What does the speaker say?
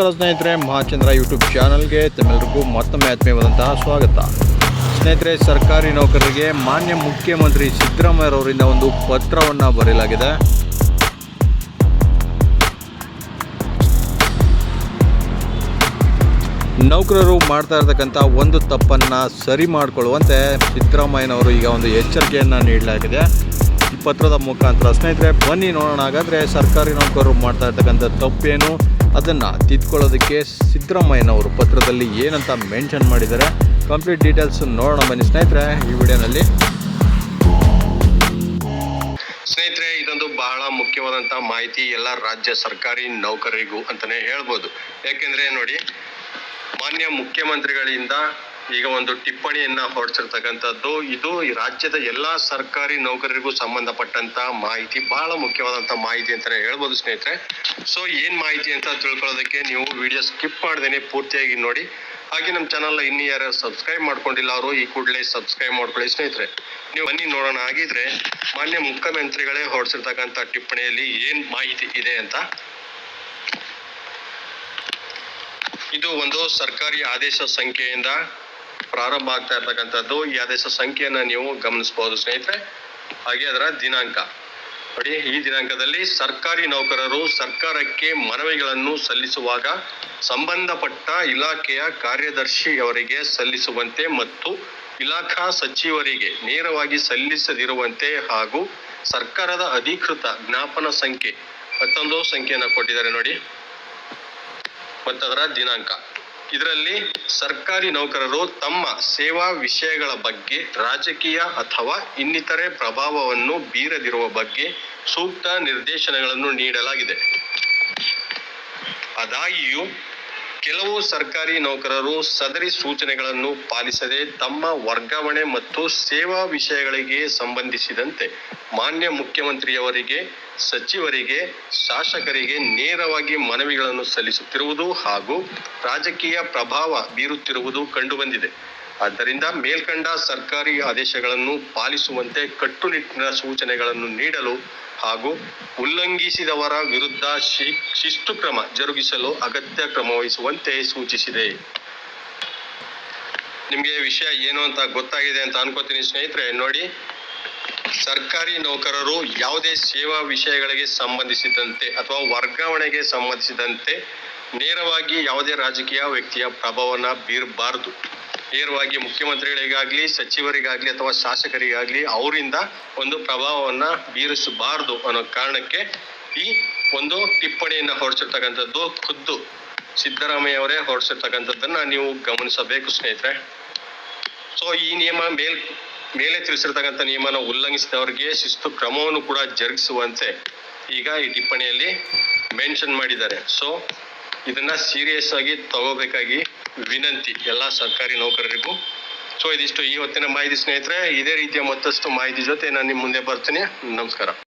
ನಮಸ್ಕಾರ ಸ್ನೇಹಿತರೆ, ಮಹಾಚಂದ್ರ ಯೂಟ್ಯೂಬ್ ಚಾನಲ್ಗೆ ತಮ್ಮೆಲ್ಲರಿಗೂ ಮತ್ತೊಮ್ಮೆ ಆತ್ಮೀಯವಾದಂತಹ ಸ್ವಾಗತ. ಸ್ನೇಹಿತರೆ, ಸರ್ಕಾರಿ ನೌಕರರಿಗೆ ಮಾನ್ಯ ಮುಖ್ಯಮಂತ್ರಿ ಸಿದ್ದರಾಮಯ್ಯರವರಿಂದ ಒಂದು ಪತ್ರವನ್ನು ಬರೆಯಲಾಗಿದೆ. ನೌಕರರು ಮಾಡ್ತಾ ಇರ್ತಕ್ಕಂಥ ಒಂದು ತಪ್ಪನ್ನು ಸರಿ ಮಾಡಿಕೊಳ್ಳುವಂತೆ ಸಿದ್ದರಾಮಯ್ಯನವರು ಈಗ ಒಂದು ಎಚ್ಚರಿಕೆಯನ್ನು ನೀಡಲಾಗಿದೆ. ಈ ಪತ್ರದ ಮುಖಾಂತರ ಸ್ನೇಹಿತರೆ, ಬನ್ನಿ ನೋಡೋಣ. ಹಾಗಾದರೆ ಸರ್ಕಾರಿ ನೌಕರರು ಮಾಡ್ತಾ ಇರ್ತಕ್ಕಂಥ ತಪ್ಪೇನು? ಅದನ್ನು ತಿದ್ಕೊಳ್ಳೋದಕ್ಕೆ ಸಿದ್ದರಾಮಯ್ಯನವರು ಪತ್ರದಲ್ಲಿ ಏನಂತ ಮೆನ್ಷನ್ ಮಾಡಿದ್ದಾರೆ ಕಂಪ್ಲೀಟ್ ಡೀಟೇಲ್ಸ್ ನೋಡೋಣ ಬನ್ನಿ ಸ್ನೇಹಿತರೆ ಈ ವಿಡಿಯೋನಲ್ಲಿ. ಸ್ನೇಹಿತರೆ, ಇದೊಂದು ಬಹಳ ಮುಖ್ಯವಾದಂಥ ಮಾಹಿತಿ ಎಲ್ಲ ರಾಜ್ಯ ಸರ್ಕಾರಿ ನೌಕರರಿಗೂ ಅಂತಾನೆ ಹೇಳ್ಬೋದು. ಯಾಕೆಂದ್ರೆ ನೋಡಿ, ಮಾನ್ಯ ಮುಖ್ಯಮಂತ್ರಿಗಳಿಂದ ಈಗ ಒಂದು ಟಿಪ್ಪಣಿಯನ್ನ ಹೊರಡಿಸಿರ್ತಕ್ಕಂಥದ್ದು, ಇದು ಈ ರಾಜ್ಯದ ಎಲ್ಲಾ ಸರ್ಕಾರಿ ನೌಕರರಿಗೂ ಸಂಬಂಧಪಟ್ಟಂತ ಮಾಹಿತಿ, ಬಹಳ ಮುಖ್ಯವಾದಂತ ಮಾಹಿತಿ ಅಂತಾನೆ ಹೇಳ್ಬೋದು ಸ್ನೇಹಿತರೆ. ಸೊ ಏನ್ ಮಾಹಿತಿ ಅಂತ ತಿಳ್ಕೊಳ್ಳೋದಕ್ಕೆ ನೀವು ವಿಡಿಯೋ ಸ್ಕಿಪ್ ಮಾಡ್ದೇನೆ ಪೂರ್ತಿಯಾಗಿ ನೋಡಿ. ಹಾಗೆ ನಮ್ಮ ಚಾನಲ್ ಇನ್ನು ಯಾರು ಸಬ್ಸ್ಕ್ರೈಬ್ ಮಾಡ್ಕೊಂಡಿಲ್ಲ ಅವರು, ಈ ಕೂಡಲೇ ಸಬ್ಸ್ಕ್ರೈಬ್ ಮಾಡ್ಕೊಳ್ಳಿ ಸ್ನೇಹಿತರೆ. ನೀವು ಬನ್ನಿ ನೋಡೋಣ ಆಗಿದ್ರೆ ಮಾನ್ಯ ಮುಖ್ಯಮಂತ್ರಿಗಳೇ ಹೊರಡಿಸಿರ್ತಕ್ಕಂಥ ಟಿಪ್ಪಣಿಯಲ್ಲಿ ಏನ್ ಮಾಹಿತಿ ಇದೆ ಅಂತ. ಇದು ಒಂದು ಸರ್ಕಾರಿ ಆದೇಶ ಸಂಖ್ಯೆಯಿಂದ ಪ್ರಾರಂಭ ಆಗ್ತಾ ಇರ್ತಕ್ಕಂಥದ್ದು ಈ ಆದೇಶ ಸಂಖ್ಯೆಯನ್ನ ನೀವು ಗಮನಿಸಬಹುದು, ಸ್ನೇಹಿತರೆ. ಹಾಗೆ ಅದರ ದಿನಾಂಕ. ನೋಡಿ, ಈ ದಿನಾಂಕದಲ್ಲಿ ಸರ್ಕಾರಿ ನೌಕರರು ಸರ್ಕಾರಕ್ಕೆ ಮನವಿಗಳನ್ನು ಸಲ್ಲಿಸುವಾಗ ಸಂಬಂಧಪಟ್ಟ ಇಲಾಖೆಯ ಕಾರ್ಯದರ್ಶಿಯವರಿಗೆ ಸಲ್ಲಿಸುವಂತೆ ಮತ್ತು ಇಲಾಖಾ ಸಚಿವರಿಗೆ ನೇರವಾಗಿ ಸಲ್ಲಿಸದಿರುವಂತೆ ಹಾಗೂ ಸರ್ಕಾರದ ಅಧಿಕೃತ ಜ್ಞಾಪನ ಸಂಖ್ಯೆ ಮತ್ತೊಂದು ಸಂಖ್ಯೆಯನ್ನು ಕೊಟ್ಟಿದ್ದಾರೆ ನೋಡಿ. ಮತ್ತದರ ದಿನಾಂಕ. ಇದರಲ್ಲಿ ಸರ್ಕಾರಿ ನೌಕರರು ತಮ್ಮ ಸೇವಾ ವಿಷಯಗಳ ಬಗ್ಗೆ, ರಾಜಕೀಯ ಅಥವಾ ಇನ್ನಿತರೆ ಪ್ರಭಾವವನ್ನು ಬೀರದಿರುವ ಬಗ್ಗೆ ಸೂಕ್ತ ನಿರ್ದೇಶನಗಳನ್ನು ನೀಡಲಾಗಿದೆ. ಆದಾಗ್ಯೂ ಕೆಲವು ಸರ್ಕಾರಿ ನೌಕರರು ಸದರಿ ಸೂಚನೆಗಳನ್ನು ಪಾಲಿಸದೆ ತಮ್ಮ ವರ್ಗಾವಣೆ ಮತ್ತು ಸೇವಾ ವಿಷಯಗಳಿಗೆ ಸಂಬಂಧಿಸಿದಂತೆ ಮಾನ್ಯ ಮುಖ್ಯಮಂತ್ರಿಯವರಿಗೆ, ಸಚಿವರಿಗೆ, ಶಾಸಕರಿಗೆ ನೇರವಾಗಿ ಮನವಿಗಳನ್ನು ಸಲ್ಲಿಸುತ್ತಿರುವುದು ಹಾಗೂ ರಾಜಕೀಯ ಪ್ರಭಾವ ಬೀರುತ್ತಿರುವುದು ಕಂಡುಬಂದಿದೆ. ಆದ್ದರಿಂದ ಮೇಲ್ಕಂಡ ಸರ್ಕಾರಿ ಆದೇಶಗಳನ್ನು ಪಾಲಿಸುವಂತೆ ಕಟ್ಟುನಿಟ್ಟಿನ ಸೂಚನೆಗಳನ್ನು ನೀಡಲು ಹಾಗೂ ಉಲ್ಲಂಘಿಸಿದವರ ವಿರುದ್ಧ ಶಿಸ್ತು ಕ್ರಮ ಜರುಗಿಸಲು ಅಗತ್ಯ ಕ್ರಮ ವಹಿಸುವಂತೆ ಸೂಚಿಸಿದೆ. ನಿಮಗೆ ವಿಷಯ ಏನು ಅಂತ ಗೊತ್ತಾಗಿದೆ ಅಂತ ಅನ್ಕೋತೀನಿ ಸ್ನೇಹಿತರೆ, ನೋಡಿ. ಸರ್ಕಾರಿ ನೌಕರರು ಯಾವುದೇ ಸೇವಾ ವಿಷಯಗಳಿಗೆ ಸಂಬಂಧಿಸಿದಂತೆ ಅಥವಾ ವರ್ಗಾವಣೆಗೆ ಸಂಬಂಧಿಸಿದಂತೆ ನೇರವಾಗಿ ಯಾವುದೇ ರಾಜಕೀಯ ವ್ಯಕ್ತಿಯ ಪ್ರಭಾವನ ಬೀರಬಾರದು. ನೇರವಾಗಿ ಮುಖ್ಯಮಂತ್ರಿಗಳಿಗಾಗಲಿ, ಸಚಿವರಿಗಾಗಲಿ ಅಥವಾ ಶಾಸಕರಿಗಾಗಲಿ ಅವರಿಂದ ಒಂದು ಪ್ರಭಾವವನ್ನ ಬೀರಿಸಬಾರದು ಅನ್ನೋ ಕಾರಣಕ್ಕೆ ಈ ಒಂದು ಟಿಪ್ಪಣಿಯನ್ನು ಹೊರಡಿಸಿರ್ತಕ್ಕಂಥದ್ದು ಖುದ್ದು. ಸಿದ್ದರಾಮಯ್ಯ ಅವರೇ ಹೊರಡಿಸಿರ್ತಕ್ಕಂಥದ್ದನ್ನ ನೀವು ಗಮನಿಸಬೇಕು ಸ್ನೇಹಿತರೆ. ಸೊ ಈ ನಿಯಮ ಮೇಲ್, ಮೇಲೆ ತಿಳಿಸಿರ್ತಕ್ಕಂಥ ನಿಯಮನ ಉಲ್ಲಂಘಿಸಿದವರಿಗೆ ಶಿಸ್ತು ಕ್ರಮವನ್ನು ಕೂಡ ಜರುಗಿಸುವಂತೆ ಈಗ ಈ ಟಿಪ್ಪಣಿಯಲ್ಲಿ ಮೆನ್ಷನ್ ಮಾಡಿದ್ದಾರೆ. ಸೊ ಇದನ್ನ ಸೀರಿಯಸ್ ಆಗಿ ತಗೋಬೇಕಾಗಿ ವಿನಂತಿ ಎಲ್ಲ ಸರ್ಕಾರಿ ನೌಕರರಿಗೂ. ಸೊ ಇದಿಷ್ಟು ಈ ಹೊತ್ತಿನ ಮಾಹಿತಿ ಸ್ನೇಹಿತರೆ, ಇದೇ ರೀತಿಯ ಮತ್ತಷ್ಟು ಮಾಹಿತಿ ಜೊತೆ ನಾನು ನಿಮ್ಮ ಮುಂದೆ ಬರ್ತೀನಿ. ನಮಸ್ಕಾರ.